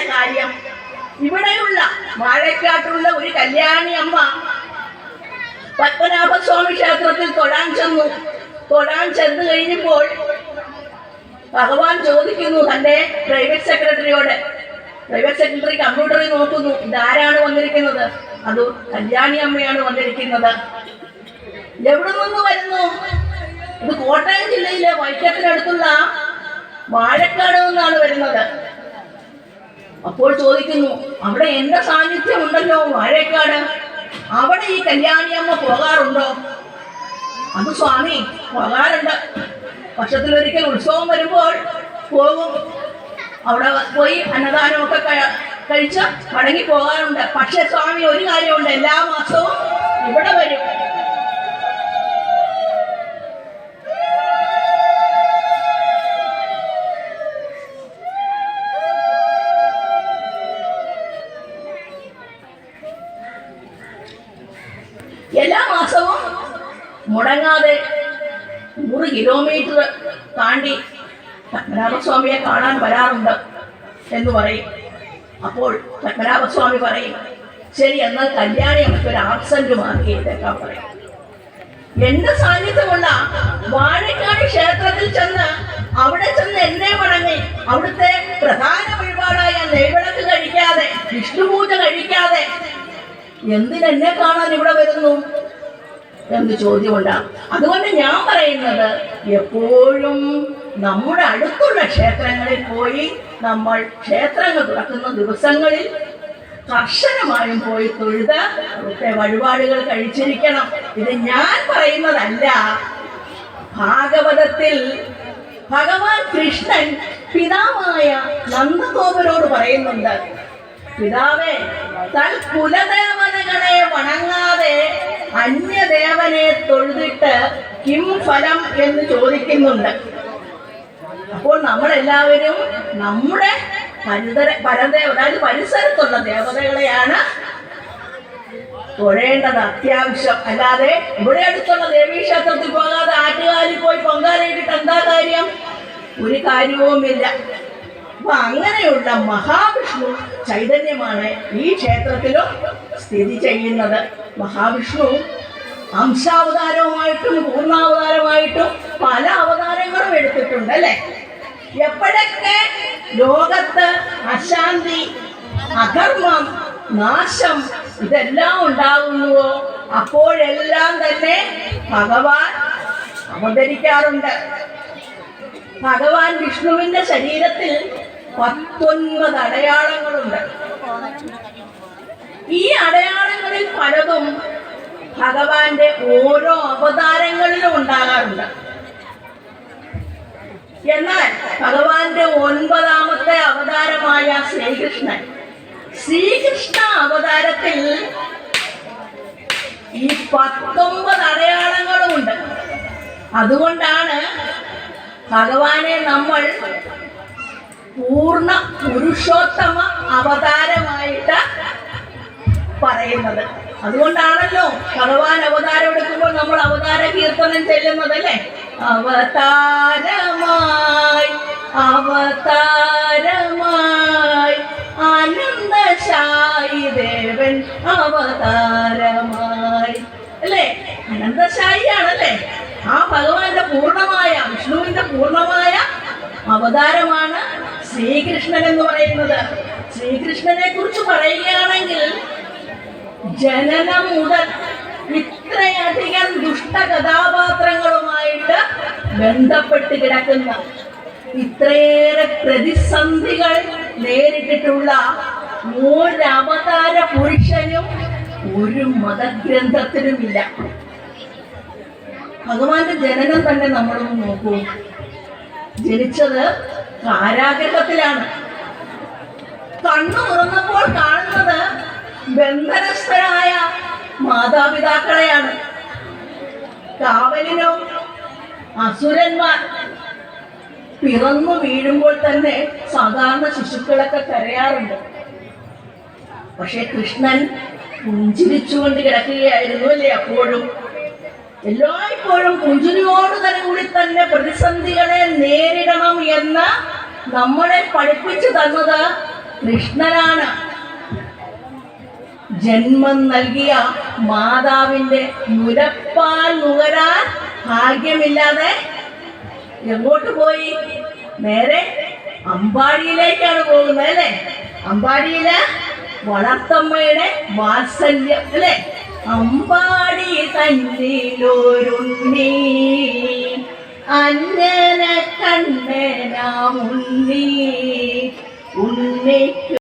പറയേണ്ട കാര്യം. ഇവിടെയുള്ള വാഴക്കാട്ടുള്ള ഒരു കല്യാണി അമ്മ പത്മനാഭസ്വാമി ക്ഷേത്രത്തിൽ തൊഴാൻ ചെന്നു. തൊഴാൻ ചെന്ന് കഴിഞ്ഞപ്പോൾ ഭഗവാൻ ചോദിക്കുന്നു തന്റെ പ്രൈവറ്റ് സെക്രട്ടറിയോട് പ്രൈവറ്റ് സെക്രട്ടറി കമ്പ്യൂട്ടറിൽ നോക്കുന്നു. ഇതാരാണ് വന്നിരിക്കുന്നത്? അത് കല്യാണി അമ്മയാണ് വന്നിരിക്കുന്നത്? എവിടെ നിന്ന് വരുന്നു? ഇത് കോട്ടയം ജില്ലയിലെ വൈക്കത്തിനടുത്തുള്ള വാഴക്കാട് നിന്നാണ് വരുന്നത്. അപ്പോൾ ചോദിക്കുന്നു അവിടെ എന്റെ സാന്നിധ്യം ഉണ്ടല്ലോ വാഴക്കാട്? അവിടെ ഈ കല്യാണി അമ്മ പോകാറുണ്ടോ? അത് സ്വാമി പോകാറുണ്ട്. വർഷത്തിൽ ഒരിക്കൽ ഉത്സവം വരുമ്പോൾ പോകും. അവിടെ പോയി അന്നദാനമൊക്കെ കഴിച്ച മടങ്ങി പോകാറുണ്ട്. പക്ഷെ സ്വാമി ഒരു കാര്യമുണ്ട്. എല്ലാ മാസവും ഇവിടെ വരും. എല്ലാ മാസവും മുടങ്ങാതെ നൂറ് കിലോമീറ്റർ താണ്ടി പത്മനാഭസ്വാമിയെ കാണാൻ വരാറുണ്ട് എന്ന് പറയും. അപ്പോൾ പത്മനാഭസ്വാമി പറയും ശരി എന്നാൽ കല്യാണി ഒരു ആബ്സെന്റ് മാർക്ക് ചെയ്തേക്കാൻ പറയും. എന്റെ സാന്നിധ്യമുള്ള വാഴക്കാട് ക്ഷേത്രത്തിൽ ചെന്ന് അവിടെ ചെന്ന് എന്നെ വണങ്ങി അവിടുത്തെ പ്രധാന വഴിപാടായ നെയ്വിളക്ക് കഴിക്കാതെ വിഷ്ണുപൂജ കഴിക്കാതെ എന്തിനെന്നെ കാണാൻ ഇവിടെ വരുന്നു? എന്ന് ചോദ്യമുണ്ടാകും അതുകൊണ്ട് ഞാൻ പറയുന്നത് എപ്പോഴും നമ്മുടെ അടുത്തുള്ള ക്ഷേത്രങ്ങളിൽ പോയി നമ്മൾ ക്ഷേത്രങ്ങൾ തുറക്കുന്ന ദിവസങ്ങളിൽ കർശനമായും പോയി തൊഴുത് അവിടുത്തെ വഴിപാടുകൾ കഴിച്ചിരിക്കണം. ഇത് ഞാൻ പറയുന്നതല്ല. ഭാഗവതത്തിൽ ഭഗവാൻ കൃഷ്ണൻ പിതാവായ നന്ദഗോപരോട് പറയുന്നുണ്ട്. പിതാവേ തൽ കുലദേവതകളെ വണങ്ങാതെ അന്യദേവനെ തൊഴുതിട്ട് കിം ഫലം എന്ന് ചോദിക്കുന്നുണ്ട്. അപ്പോൾ നമ്മളെല്ലാവരും നമ്മുടെ പരിതര പരദേവ അതായത് പരിസരത്തുള്ള ദേവതകളെയാണ് തൊഴേണ്ടത് അത്യാവശ്യം. അല്ലാതെ ഇവിടെ അടുത്തുള്ള ദേവീക്ഷേത്രത്തിൽ പോകാതെ ആറ്റുകാലിൽ പോയി പൊങ്കാലയിട്ടിട്ട് എന്താ കാര്യം? ഒരു കാര്യവുമില്ല. അപ്പൊ അങ്ങനെയുള്ള മഹാവിഷ്ണു ചൈതന്യമാണ് ഈ ക്ഷേത്രത്തിലും സ്ഥിതി ചെയ്യുന്നത്. മഹാവിഷ്ണു അംശാവതാരവുമായിട്ടും പൂർണാവതാരമായിട്ടും പല അവതാരങ്ങളും എടുത്തിട്ടുണ്ട് അല്ലെ? എപ്പോഴൊക്കെ ലോകത്ത് അശാന്തി അധർമ്മം നാശം ഇതെല്ലാം ഉണ്ടാകുന്നുവോ അപ്പോഴെല്ലാം തന്നെ ഭഗവാൻ അവതരിക്കാറുണ്ട്. ഭഗവാൻ വിഷ്ണുവിന്റെ ശരീരത്തിൽ പത്തൊൻപത് അടയാളങ്ങളുണ്ട്. ഈ അടയാളങ്ങളിൽ പലതും ഭഗവാന്റെ ഓരോ അവതാരങ്ങളിലും ഉണ്ടാകാറുണ്ട്. എന്നാൽ ഭഗവാന്റെ ഒൻപതാമത്തെ അവതാരമായ ശ്രീകൃഷ്ണൻ ശ്രീകൃഷ്ണ അവതാരത്തിൽ ഈ പത്തൊമ്പത് അടയാളങ്ങളുമുണ്ട് അതുകൊണ്ടാണ് ഭഗവാനെ നമ്മൾ പൂർണ പുരുഷോത്തമ അവതാരമായിട്ട് പറയുന്നത്. അതുകൊണ്ടാണല്ലോ ഭഗവാൻ അവതാരം എടുക്കുമ്പോൾ നമ്മൾ അവതാര കീർത്തനം ചെല്ലുന്നത് അല്ലേ അവതാരമായി അവതാരമായി ആനന്ദശായി ദേവൻ അവതാരമായി. അല്ലേ? അനന്തശായി ആണല്ലേ ആ ഭഗവാന്റെ പൂർണമായ വിഷ്ണുവിന്റെ പൂർണമായ അവതാരമാണ് ശ്രീകൃഷ്ണൻ എന്ന് പറയുന്നത്. ശ്രീകൃഷ്ണനെ കുറിച്ച് പറയുകയാണെങ്കിൽ ജനനം മുതൽ ഇത്രയധികം ദുഷ്ട കഥാപാത്രങ്ങളുമായിട്ട് ബന്ധപ്പെട്ട് കിടക്കുന്ന ഇത്രയേറെ പ്രതിസന്ധികൾ നേരിട്ടിട്ടുള്ള മൂലവതാര പുരുഷനും ഒരു മതഗ്രന്ഥത്തിനുമില്ല. ഭഗവാന്റെ ജനനം തന്നെ നമ്മളൊന്ന് നോക്കൂ. ജനിച്ചത് കാരാഗ്രഹത്തിലാണ്. കണ്ണു തുറന്നപ്പോൾ കാണുന്നത് ബന്ധനസ്ഥരായ മാതാപിതാക്കളെയാണ്. കാവലിനോ അസുരന്മാർ പിറന്നു വീഴുമ്പോൾ തന്നെ സാധാരണ ശിശുക്കളൊക്കെ കരയാറുണ്ട്. പക്ഷെ കൃഷ്ണൻ പുഞ്ചിരിച്ചുകൊണ്ട് കിടക്കുകയായിരുന്നു അല്ലേ അപ്പോഴും? എല്ലായ്പ്പോഴും പുഞ്ചിരിയോട് തന്നെ കൂടി തന്നെ പ്രതിസന്ധികളെ നേരിടണം എന്ന് നമ്മളെ പഠിപ്പിച്ചു തന്നത് കൃഷ്ണനാണ്. ജന്മം നൽകിയ മാതാവിന്റെ മുലപ്പാൽ നുകരാൻ ഭാഗ്യമില്ലാതെ എങ്ങോട്ട് പോയി? നേരെ അമ്പാടിയിലേക്കാണ് പോകുന്നത് അല്ലേ? അമ്പാടിയിൽ വളർത്തമ്മയുടെ വാത്സല്യം അല്ലേ? അമ്പാടി തന്നിലൊരുണ്ണി അന്നന കണ്ണനാമുണ്ണി ഉണ്ണിക്ക്